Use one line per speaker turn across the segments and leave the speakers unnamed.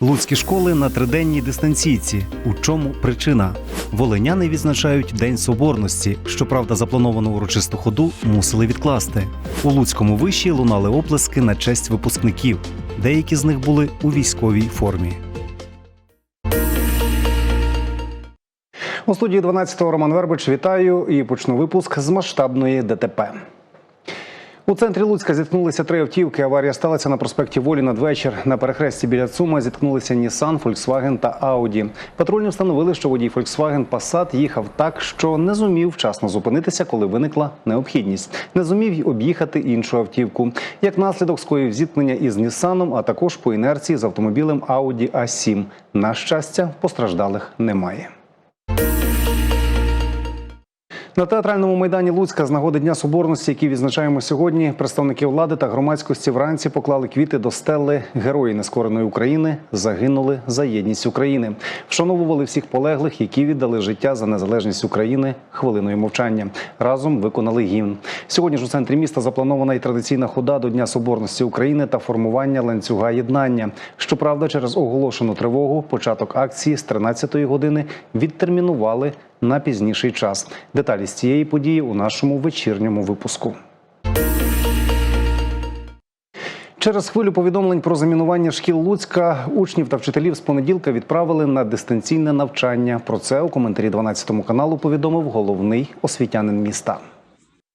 Луцькі школи на триденній дистанційці. У чому причина? Волиняни відзначають День Соборності. Щоправда, заплановану урочисту ходу мусили відкласти. У Луцькому виші лунали оплески на честь випускників. Деякі з них були у військовій формі. У студії 12-го Роман Вербич вітаю і почну випуск з масштабної ДТП. У центрі Луцька зіткнулися три автівки. Аварія сталася на проспекті Волі надвечір. На перехресті біля Цума зіткнулися Нісан, Фольксваген та Ауді. Патрульні встановили, що водій Фольксваген Passat їхав так, що не зумів вчасно зупинитися, коли виникла необхідність. Не зумів й об'їхати іншу автівку. Як наслідок скоїв зіткнення із Нісаном, а також по інерції з автомобілем Audi A7. На щастя, постраждалих немає. На театральному майдані Луцька з нагоди Дня Соборності, який відзначаємо сьогодні, представники влади та громадськості вранці поклали квіти до стели Герої нескореної України загинули за єдність України. Вшановували всіх полеглих, які віддали життя за незалежність України хвилиною мовчання. Разом виконали гімн. Сьогодні ж у центрі міста запланована і традиційна хода до Дня Соборності України та формування ланцюга єднання. Щоправда, через оголошену тривогу початок акції з 13-ї години відтермінували на пізніший час. Деталі з цієї події у нашому вечірньому випуску. Через хвилю повідомлень про замінування шкіл Луцька учнів та вчителів з понеділка відправили на дистанційне навчання. Про це у коментарі 12 каналу повідомив головний освітянин міста.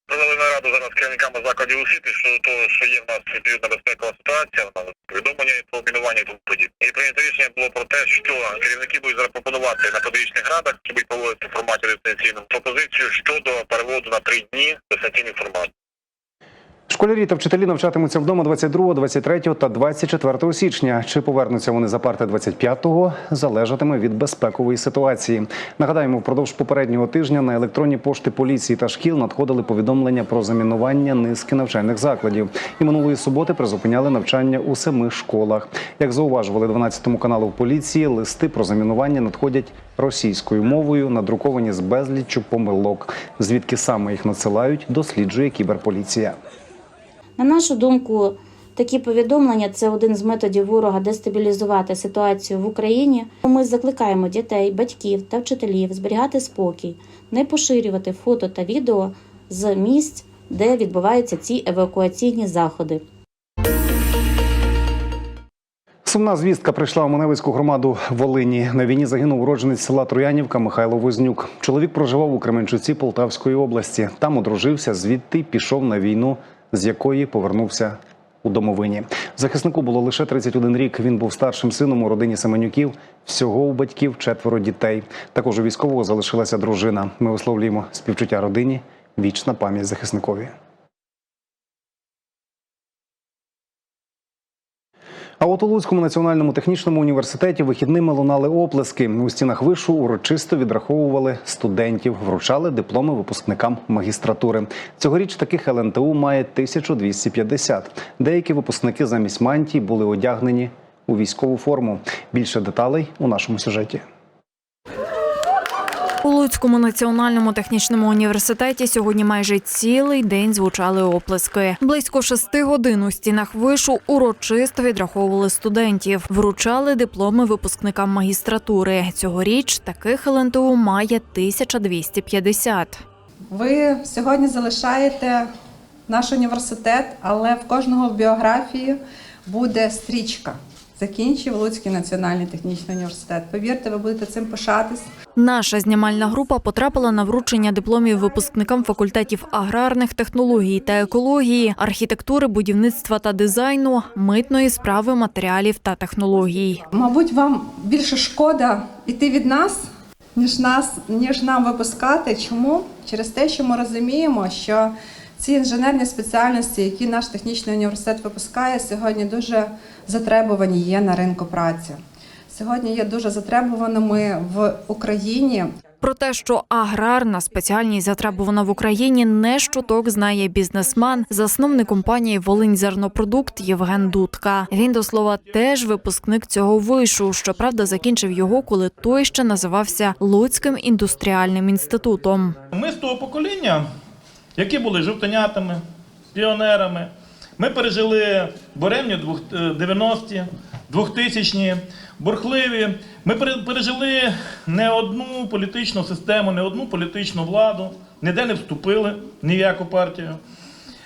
Провели нараду зараз з керівниками закладів освіти щодо того, що є в нас відповідна безпекова ситуація, в повідомлення про мінування і тому подібне. І прийнято рішення було про те, що керівники будуть запропонувати на педагогічних радах, які будуть проводити в форматі дистанційному, пропозицію щодо переводу на три дні дистанційний формат.
Школярі та вчителі навчатимуться вдома 22, 23 та 24 січня. Чи повернуться вони за парти 25-го, залежатиме від безпекової ситуації. Нагадаємо, впродовж попереднього тижня на електронні пошти поліції та шкіл надходили повідомлення про замінування низки навчальних закладів. І минулої суботи призупиняли навчання у семи школах. Як зауважували 12 каналу в поліції, листи про замінування надходять російською мовою, надруковані з безліччю помилок. Звідки саме їх надсилають, досліджує кіберполіція.
На нашу думку, такі повідомлення це один з методів ворога дестабілізувати ситуацію в Україні. Ми закликаємо дітей, батьків та вчителів зберігати спокій, не поширювати фото та відео з місць, де відбуваються ці евакуаційні заходи.
Сумна звістка прийшла у Маневицьку громаду Волині. На війні загинув уродженець села Троянівка Михайло Вознюк. Чоловік проживав у Кременчуці Полтавської області. Там одружився, звідти пішов на війну, з якої повернувся у домовині. Захиснику було лише 31 рік. Він був старшим сином у родині Семенюків. Всього у батьків четверо дітей. Також у військового залишилася дружина. Ми висловлюємо співчуття родині. Вічна пам'ять захисникові. А от у Луцькому національному технічному університеті вихідними лунали оплески. У стінах вишу урочисто відраховували студентів, вручали дипломи випускникам магістратури. Цьогоріч таких ЛНТУ має 1250. Деякі випускники замість мантій були одягнені у військову форму. Більше деталей у нашому сюжеті.
У Луцькому національному технічному університеті сьогодні майже цілий день звучали оплески. Близько шести годин у стінах вишу урочисто відраховували студентів, вручали дипломи випускникам магістратури. Цьогоріч таких ЛНТУ має 1250.
Ви сьогодні залишаєте наш університет, але в кожного в біографії буде стрічка. Закінчив Луцький національний технічний університет. Повірте, ви будете цим пишатись.
Наша знімальна група потрапила на вручення дипломів випускникам факультетів аграрних технологій та екології, архітектури, будівництва та дизайну, митної справи матеріалів та технологій.
Мабуть, вам більше шкода йти від нас, ніж нас, ніж нам випускати. Чому? Через те, що ми розуміємо, що ці інженерні спеціальності, які наш технічний університет випускає, сьогодні дуже затребувані є на ринку праці. Сьогодні є дуже затребуваними в Україні.
Про те, що аграрна спеціальність затребувана в Україні, не щоток знає бізнесмен, засновник компанії «Волиньзернопродукт» Євген Дудка. Він до слова теж випускник цього вишу. Щоправда, закінчив його, коли той ще називався Луцьким індустріальним інститутом.
Ми з того покоління, які були жовтенятами, піонерами. Ми пережили буремні е, 90-ті, 2000-ні. бурхливі. Ми пережили не одну політичну систему, не одну політичну владу, ніде не вступили ні в яку партію.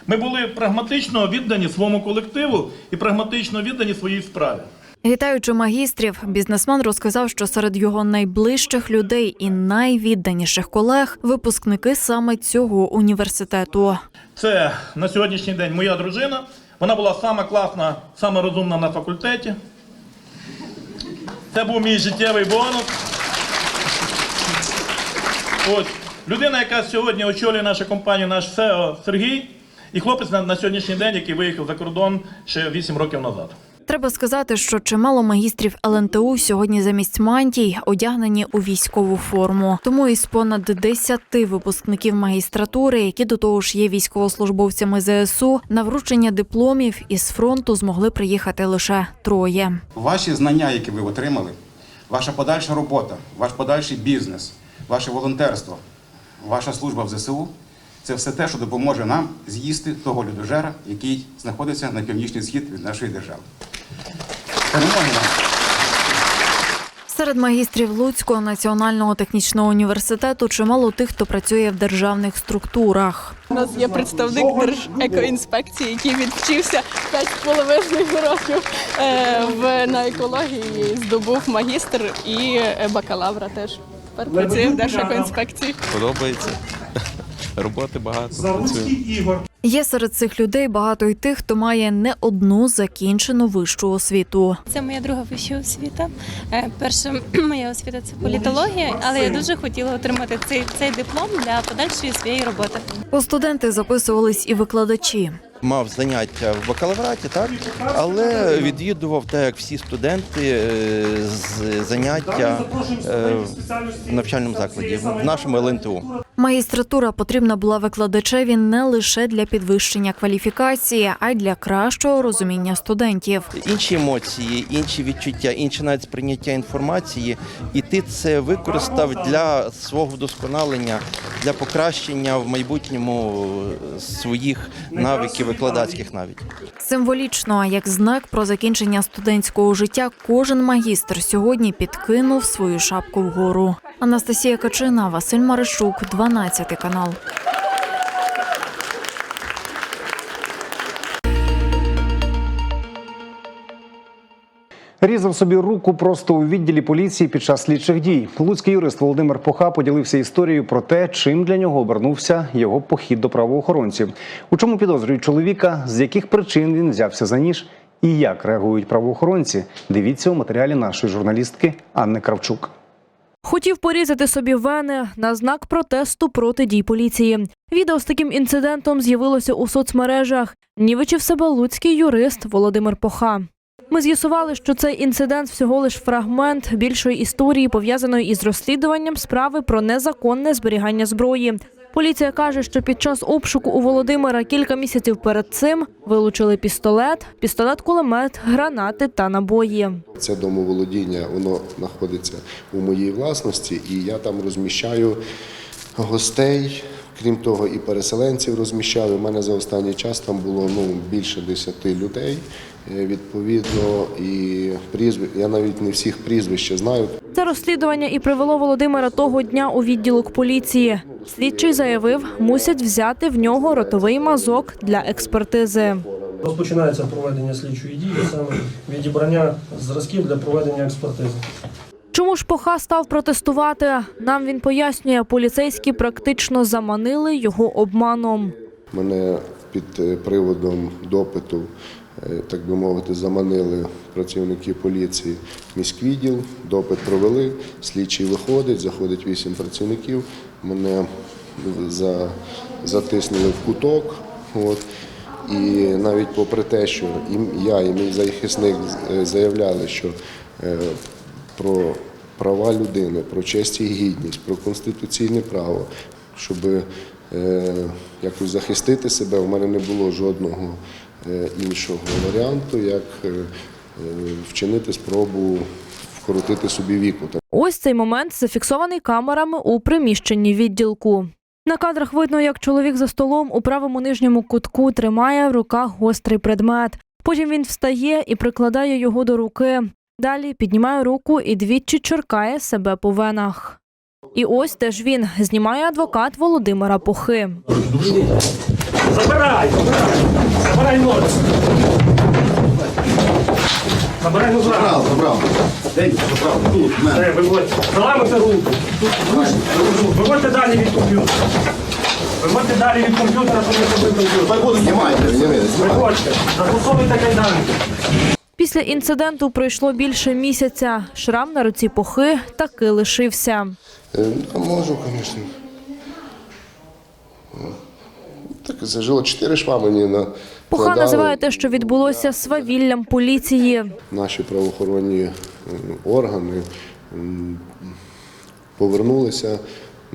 Ми були прагматично віддані своєму колективу і прагматично віддані своїй справі.
Вітаючи магістрів, бізнесмен розказав, що серед його найближчих людей і найвідданіших колег випускники саме цього університету.
Це на сьогоднішній день моя дружина. Вона була сама класна, сама розумна на факультеті. Це був мій життєвий бонус. Ось людина, яка сьогодні очолює нашу компанію, наш СЕО Сергій, і хлопець на, на сьогоднішній день, який виїхав за кордон ще 8 років назад.
Треба сказати, що чимало магістрів ЛНТУ сьогодні замість мантій одягнені у військову форму. Тому із понад 10 випускників магістратури, які до того ж є військовослужбовцями ЗСУ, на вручення дипломів із фронту змогли приїхати лише троє.
Ваші знання, які ви отримали, ваша подальша робота, ваш подальший бізнес, ваше волонтерство, ваша служба в ЗСУ це все те, що допоможе нам з'їсти того людожера, який знаходиться на північний схід від нашої держави. Перемоги!
Серед магістрів Луцького національного технічного університету чимало тих, хто працює в державних структурах.
У нас є представник Держекоінспекції, який відвчився 5,5 років е, в, на екології, здобув магістр і е, бакалавра теж. Тепер працює в Держекоінспекції.
подобається. Роботи багато. Працюю.
Є серед цих людей багато й тих, хто має не одну закінчену вищу освіту.
Це моя друга вища освіта. Е, Перша моя освіта це політологія, але я дуже хотіла отримати цей, цей диплом для подальшої своєї роботи.
У студенти записувались і викладачі.
Мав заняття в бакалавраті, так але відвідував так, як всі студенти, е, з заняття е, в навчальному закладі в нашому ЛНТУ.
Магістратура потрібна була викладачеві не лише для підвищення кваліфікації, а й для кращого розуміння студентів.
Інші емоції, інші відчуття, інше навіть сприйняття інформації, і ти це використав для свого вдосконалення, для покращення в майбутньому своїх навиків викладацьких навіть.
Символічно, як знак про закінчення студентського життя, кожен магістр сьогодні підкинув свою шапку вгору. Анастасія Качина, Василь Маришук, 12 канал.
Різав собі руку просто у відділі поліції під час слідчих дій. Луцький юрист Володимир Поха поділився історією про те, чим для нього обернувся його похід до правоохоронців. У чому підозрюють чоловіка, з яких причин він взявся за ніж і як реагують правоохоронці. Дивіться у матеріалі нашої журналістки Анни Кравчук.
Хотів порізати собі вени на знак протесту проти дій поліції. Відео з таким інцидентом з'явилося у соцмережах. Нівичів себе луцький юрист Володимир Поха. Ми з'ясували, що цей інцидент всього лиш фрагмент більшої історії, пов'язаної із розслідуванням справи про незаконне зберігання зброї. Поліція каже, що під час обшуку у Володимира кілька місяців перед цим вилучили пістолет, пістолет-кулемет, гранати та набої.
Це домоволодіння, воно знаходиться у моїй власності, і я там розміщаю гостей. Крім того, і переселенців розміщаю. У мене за останній час там було ну, більше 10 людей. Е, Відповідно, і прізв... я навіть не всіх прізвища знаю.
Це розслідування і привело Володимира того дня у відділок поліції. Слідчий заявив, мусять взяти в нього ротовий мазок для експертизи.
Розпочинається проведення слідчої дії, саме відібрання зразків для проведення експертизи.
Чому ж Поха став протестувати? Нам він пояснює, поліцейські практично заманили його обманом.
Мене під е, приводом допиту, так би мовити, заманили працівники поліції міськвідділ, допит провели, слідчий виходить, заходить вісім працівників, мене за, затиснули в куток. От. І навіть попри те, що і я і мій захисник е, заявляли, що е, про права людини, про честь і гідність, про конституційне право, щоб е, якось захистити себе, у мене не було жодного е, іншого варіанту, як е, е, вчинити спробу вкоротити собі віку.
Ось цей момент зафіксований камерами у приміщенні відділку. На кадрах видно, як чоловік за столом у правому нижньому кутку тримає в руках гострий предмет. Потім він встає і прикладає його до руки. Далі піднімає руку і двічі черкає себе по венах. І ось теж він знімає адвокат Володимира Похи.
Забирай! Забирай! Забирай ноги! Забирай ноги! Забрав, забрав. Забрав, тут. Все, виводь. Заламити руку. Виводьте далі від комп'ютера. Виводьте далі від комп'ютера, щоб не зробив комп'ютер.
Знімайте,
Виходьте. Застосовуйте кайданки.
Після інциденту пройшло більше місяця. Шрам на руці Похи таки лишився.
Е, Можу, звісно. Так зажило чотири шва мені на
Поха називає те, що відбулося свавіллям поліції.
Наші правоохоронні органи повернулися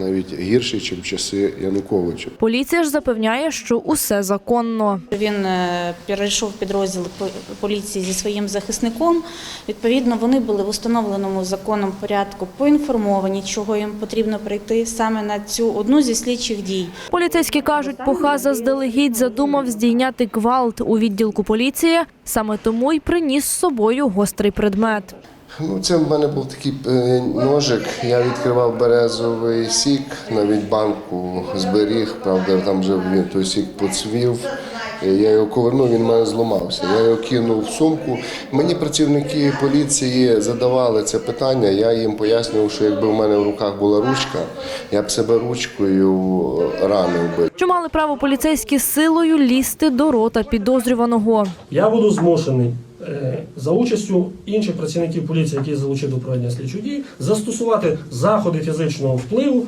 навіть гірше, ніж часи Януковича.
Поліція ж запевняє, що усе законно.
Він е, перейшов підрозділ по- поліції зі своїм захисником. Відповідно, вони були в установленому законом порядку поінформовані, чого їм потрібно прийти саме на цю одну зі слідчих дій.
Поліцейські кажуть, Поха заздалегідь задумав здійняти гвалт у відділку поліції. Саме тому й приніс з собою гострий предмет.
Ну, це в мене був такий е, ножик. Я відкривав березовий сік, навіть банку зберіг, правда, там вже він той сік поцвів. Е, Я його ковернув, він в мене зламався. Я його кинув в сумку. Мені працівники поліції задавали це питання. Я їм пояснював, що якби в мене в руках була ручка, я б себе ручкою ранив би.
Що мали право поліцейські силою лізти до рота підозрюваного.
Я буду змушений за участю інших працівників поліції, які залучив до проведення слідчих дій, застосувати заходи фізичного впливу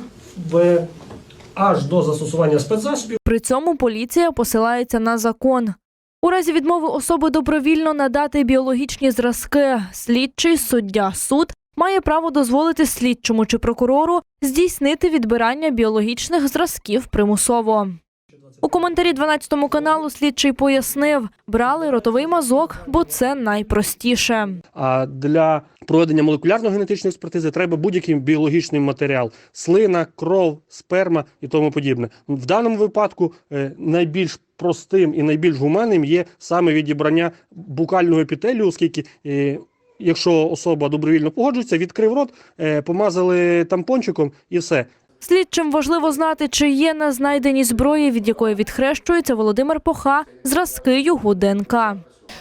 в аж до застосування спецзасобів.
При цьому поліція посилається на закон. У разі відмови особи добровільно надати біологічні зразки, слідчий суддя суд має право дозволити слідчому чи прокурору здійснити відбирання біологічних зразків примусово. У коментарі 12 каналу слідчий пояснив, брали ротовий мазок, бо це найпростіше.
А для проведення молекулярно-генетичної експертизи треба будь-який біологічний матеріал: слина, кров, сперма і тому подібне. В даному випадку е, найбільш простим і найбільш гуманним є саме відібрання букального епітелію, оскільки. е, Якщо особа добровільно погоджується, відкрив рот, е, помазали тампончиком і все.
Слідчим важливо знати, чи є на знайденій зброї, від якої відхрещується Володимир Поха, зразки його ДНК.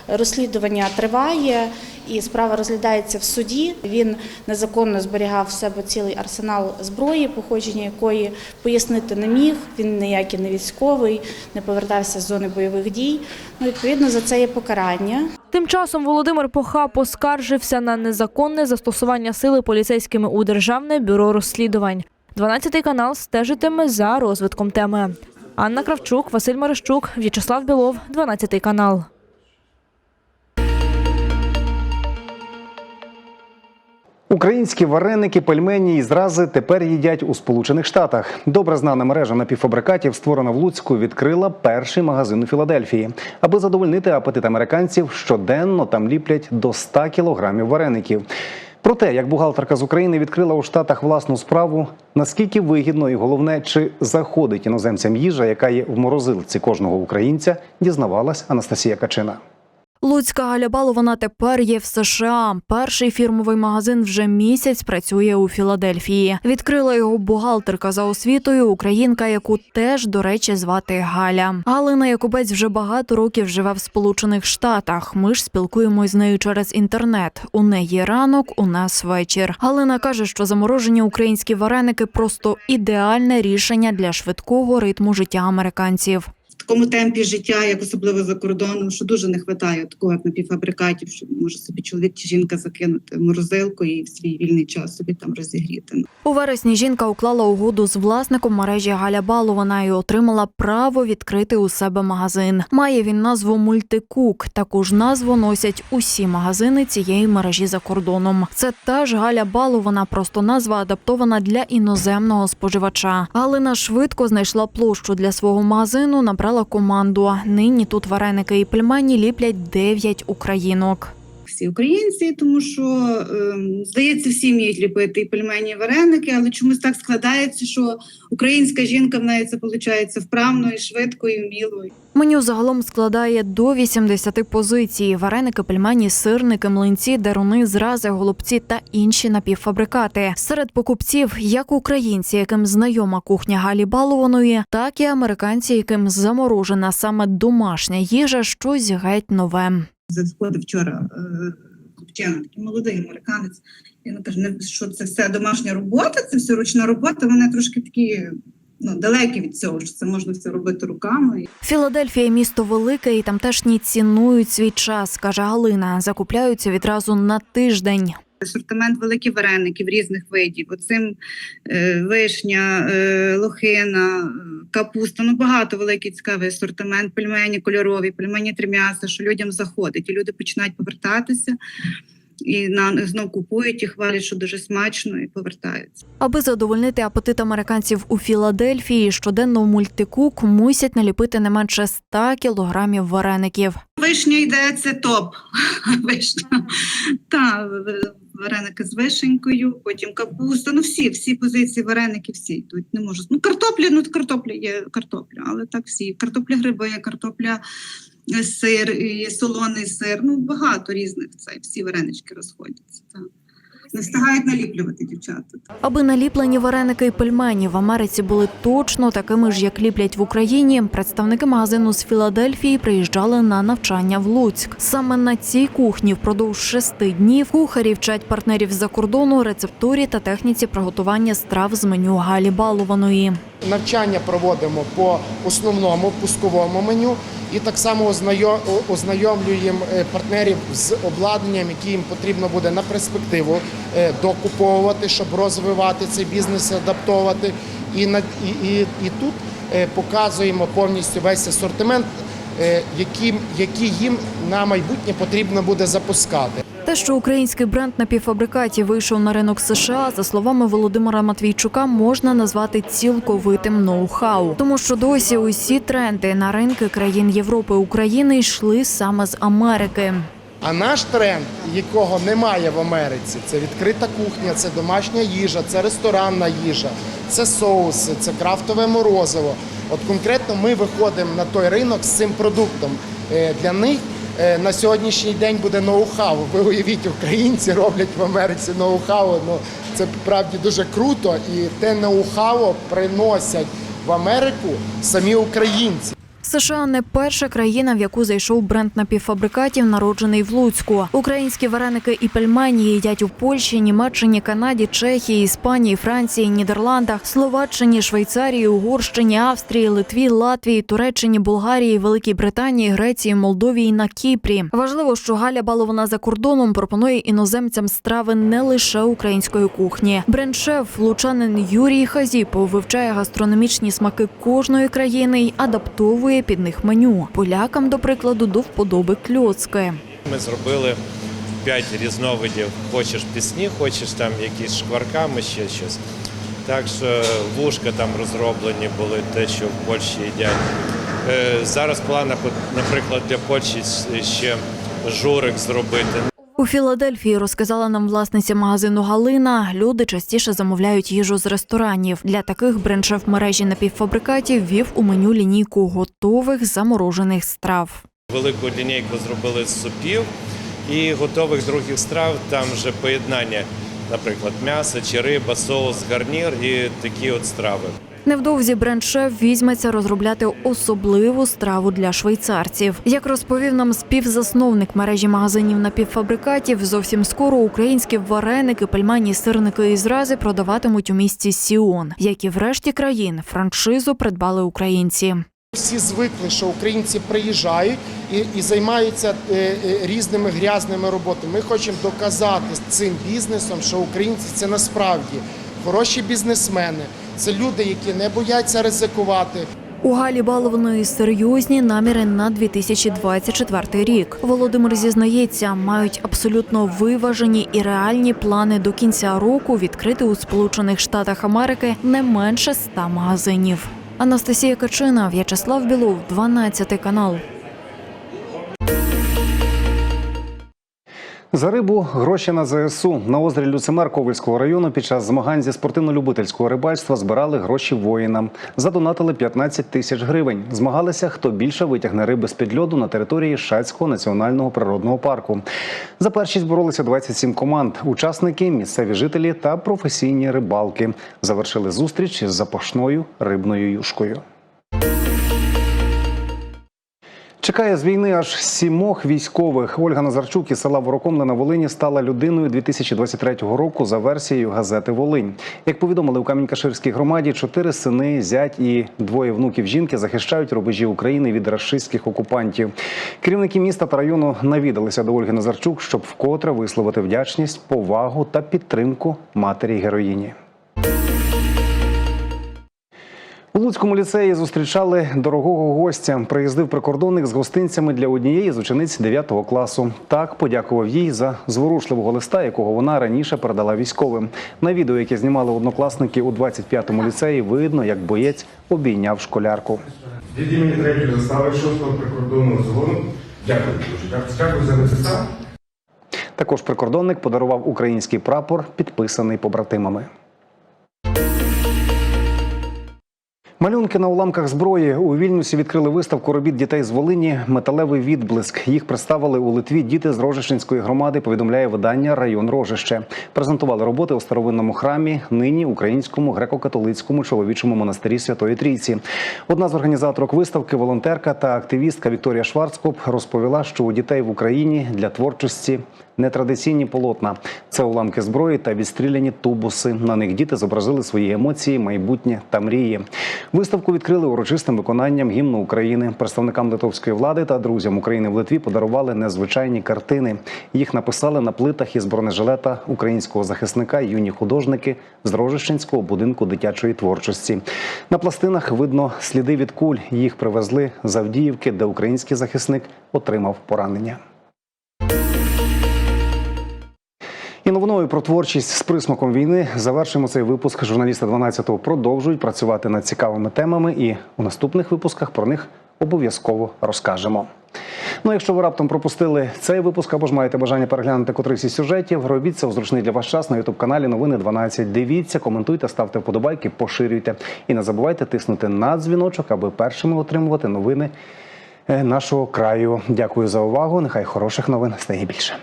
Розслідування триває і справа розглядається в суді. Він незаконно зберігав в себе цілий арсенал зброї, походження якої пояснити не міг. Він ніякий не військовий, не повертався з зони бойових дій. Ну, відповідно, за це є покарання.
Тим часом Володимир Поха поскаржився на незаконне застосування сили поліцейськими у Державне бюро розслідувань. 12 канал стежитиме за розвитком теми. Анна Кравчук, Василь Марищук, В'ячеслав Білов, 12 канал.
Українські вареники, пельмені і зрази тепер їдять у Сполучених Штатах. Добре знана мережа напівфабрикатів, створена в Луцьку, відкрила перший магазин у Філадельфії. Аби задовольнити апетит американців, щоденно там ліплять до 100 кілограмів вареників. Про те, як бухгалтерка з України відкрила у Штатах власну справу, наскільки вигідно і головне, чи заходить іноземцям їжа, яка є в морозилці кожного українця, дізнавалась Анастасія Качина.
Луцька Галя Балована тепер є в США. Перший фірмовий магазин вже місяць працює у Філадельфії. Відкрила його бухгалтерка за освітою, українка, яку теж, до речі, звати Галя. Галина Якубець вже багато років живе в Сполучених Штатах. Ми ж спілкуємось з нею через інтернет. У неї ранок, у нас вечір. Галина каже, що заморожені українські вареники просто ідеальне рішення для швидкого ритму життя американців.
Такому темпі життя, як особливо за кордоном, що дуже не вистачає такого як напівфабрикатів, що може собі чоловік чи жінка закинути морозилку і в свій вільний час собі там розігріти.
У вересні жінка уклала угоду з власником мережі Галя Балована і отримала право відкрити у себе магазин. Має він назву Мультикук. Таку ж назву носять усі магазини цієї мережі за кордоном. Це та ж Галя Балована, просто назва адаптована для іноземного споживача. Галина швидко знайшла площу для свого магазину, набрала команду. Нині тут вареники і пельмені ліплять 9 українок.
Всі українці, тому що ем, здається, всі вміють ліпити і пельмені, і вареники, але чомусь так складається, що українська жінка в неї це виходить вправно і швидко, і вміло.
Меню загалом складає до 80 позицій: вареники, пельмені, сирники, млинці, деруни, зрази, голубці та інші напівфабрикати. Серед покупців як українці, яким знайома кухня Галі Балованої, так і американці, яким заморожена саме домашня їжа, щось геть нове.
Заходив вчора е, хлопчина, такий молодий американець. Він каже, «Не, що це все домашня робота, це все ручна робота. Вони трошки такі ну, далекі від цього, що це можна все робити руками.
Філадельфія місто велике, і тамтешні цінують свій час, каже Галина. Закупляються відразу на тиждень.
Асортимент великих вареників різних видів. Оцим е, вишня, е, лохина, капуста. Ну багато великий цікавий асортимент. Пельмені кольорові, пельмені три м'яса, що людям заходить. І люди починають повертатися і на знов купують і хвалять, що дуже смачно, і повертаються.
Аби задовольнити апетит американців у Філадельфії, щоденно в мультикук мусять наліпити не менше 100 кілограмів вареників.
Вишня йде це топ. Вишня. Та вареники з вишенькою, потім капуста. Ну всі, всі позиції вареники, всі йдуть. Не можу. Ну, картопля, ну картопля є картопля, але так всі. Картопля гриби, картопля сир, і солоний сир. Ну багато різних це всі варенички розходяться. Так. Не встигають наліплювати дівчата.
Аби наліплені вареники і пельмені в Америці були точно такими ж, як ліплять в Україні. Представники магазину з Філадельфії приїжджали на навчання в Луцьк. Саме на цій кухні впродовж шести днів кухарі вчать партнерів з-за кордону рецептурі та техніці приготування страв з меню Галі Балованої.
Навчання проводимо по основному пусковому меню і так само ознайо- ознайомлюємо е, партнерів з обладнанням, яке їм потрібно буде на перспективу е, докуповувати, щоб розвивати цей бізнес, адаптовувати. І, і, і, і тут е, показуємо повністю весь асортимент, яким, який їм на майбутнє потрібно буде запускати.
Те, що український бренд напівфабрикатів вийшов на ринок США, за словами Володимира Матвійчука, можна назвати цілковитим ноу-хау, тому що досі усі тренди на ринки країн Європи України йшли саме з Америки.
А наш тренд, якого немає в Америці, це відкрита кухня, це домашня їжа, це ресторанна їжа, це соуси, це крафтове морозиво. От конкретно ми виходимо на той ринок з цим продуктом. Е, Для них на сьогоднішній день буде ноу-хау. Ви уявіть, українці роблять в Америці ноу-хау. Ну це правді дуже круто, і те ноу-хау приносять в Америку самі українці.
США не перша країна, в яку зайшов бренд напівфабрикатів, народжений в Луцьку. Українські вареники і пельмені їдять у Польщі, Німеччині, Канаді, Чехії, Іспанії, Франції, Нідерландах, Словаччині, Швейцарії, Угорщині, Австрії, Литві, Латвії, Туреччині, Болгарії, Великій Британії, Греції, Молдові на Кіпрі. Важливо, що Галя Балована за кордоном пропонує іноземцям страви не лише української кухні. Бренд-шеф лучанин Юрій Хазіпов вивчає гастрономічні смаки кожної країни й адаптовує під них меню. Полякам, до прикладу, до вподоби кльоцки.
Ми зробили п'ять різновидів. Хочеш пісні, хочеш там якісь шкварками, ще щось. Так що вушка там розроблені були, те, що в Польщі їдять. Е, Зараз в планах, наприклад, для Польщі ще журик зробити.
У Філадельфії розказала нам власниця магазину Галина. Люди частіше замовляють їжу з ресторанів. Для таких бренд-шеф мережі напівфабрикатів вів у меню лінійку готових заморожених страв.
Велику лінійку зробили з супів і готових других страв. Там вже поєднання, наприклад, м'ясо чи риба, соус, гарнір і такі от страви.
Невдовзі бренд-шеф візьметься розробляти особливу страву для швейцарців. Як розповів нам співзасновник мережі магазинів напівфабрикатів, зовсім скоро українські вареники, пельмені, сирники і зрази продаватимуть у місті Сіон, як і в решті країн. Франшизу придбали українці.
Всі звикли, що українці приїжджають і, і займаються е, е, різними грязними роботами. Ми хочемо доказати цим бізнесом, що українці це насправді хороші бізнесмени. Це люди, які не бояться ризикувати.
У Галі Балованої серйозні наміри на 2024 рік. Володимир зізнається, мають абсолютно виважені і реальні плани до кінця року відкрити у Сполучених Штатах Америки не менше 100 магазинів. Анастасія Качина, В'ячеслав Білов, 12 канал.
За рибу гроші на ЗСУ на озері Люцимер Ковальського району під час змагань зі спортивно-любительського рибальства збирали гроші воїнам. Задонатили 15 тисяч гривень. Змагалися, хто більше витягне риби з під льоду на території Шацького національного природного парку. За першість боролися 27 команд. Учасники, місцеві жителі та професійні рибалки завершили зустріч із запашною рибною юшкою. Чекає з війни аж сімох військових. Ольга Назарчук із села Ворокомле на Волині стала людиною 2023 року за версією газети Волинь. Як повідомили у Камінь-Каширській громаді, чотири сини, зять і двоє внуків жінки захищають рубежі України від рашистських окупантів. Керівники міста та району навідалися до Ольги Назарчук, щоб вкотре висловити вдячність, повагу та підтримку матері героїні. У Луцькому ліцеї зустрічали дорогого гостя. Приїздив прикордонник з гостинцями для однієї з учениць 9 класу. Так подякував їй за зворушливого листа, якого вона раніше передала військовим. На відео, яке знімали однокласники у 25-му ліцеї, видно, як боєць обійняв школярку.
Від імені третьої застави 6-го прикордонного загону. Дякую дуже. Дякую, дякую за листа.
Також прикордонник подарував український прапор, підписаний побратимами. Малюнки на уламках зброї у Вільнюсі відкрили виставку робіт дітей з Волині Металевий відблиск. Їх представили у Литві діти з Рожищенської громади. Повідомляє видання Район Рожище. Презентували роботи у старовинному храмі, нині українському греко-католицькому чоловічому монастирі Святої Трійці. Одна з організаторок виставки, волонтерка та активістка Вікторія Шварцкоп розповіла, що у дітей в Україні для творчості нетрадиційні полотна. Це уламки зброї та відстріляні тубуси. На них діти зобразили свої емоції, майбутнє та мрії. Виставку відкрили урочистим виконанням гімну України. Представникам литовської влади та друзям України в Литві подарували незвичайні картини. Їх написали на плитах із бронежилета українського захисника юні художники з Рожищенського будинку дитячої творчості. На пластинах видно сліди від куль. Їх привезли з Авдіївки, де український захисник отримав поранення. І новиною про творчість з присмаком війни завершуємо цей випуск. Журналісти 12-го продовжують працювати над цікавими темами, і у наступних випусках про них обов'язково розкажемо. Ну, якщо ви раптом пропустили цей випуск або ж маєте бажання переглянути котрийсь із сюжетів, робіть це у зручний для вас час на ютуб каналі Новини 12. Дивіться, коментуйте, ставте вподобайки, поширюйте. І не забувайте тиснути на дзвіночок, аби першими отримувати новини е, нашого краю. Дякую за увагу. Нехай хороших новин стає більше.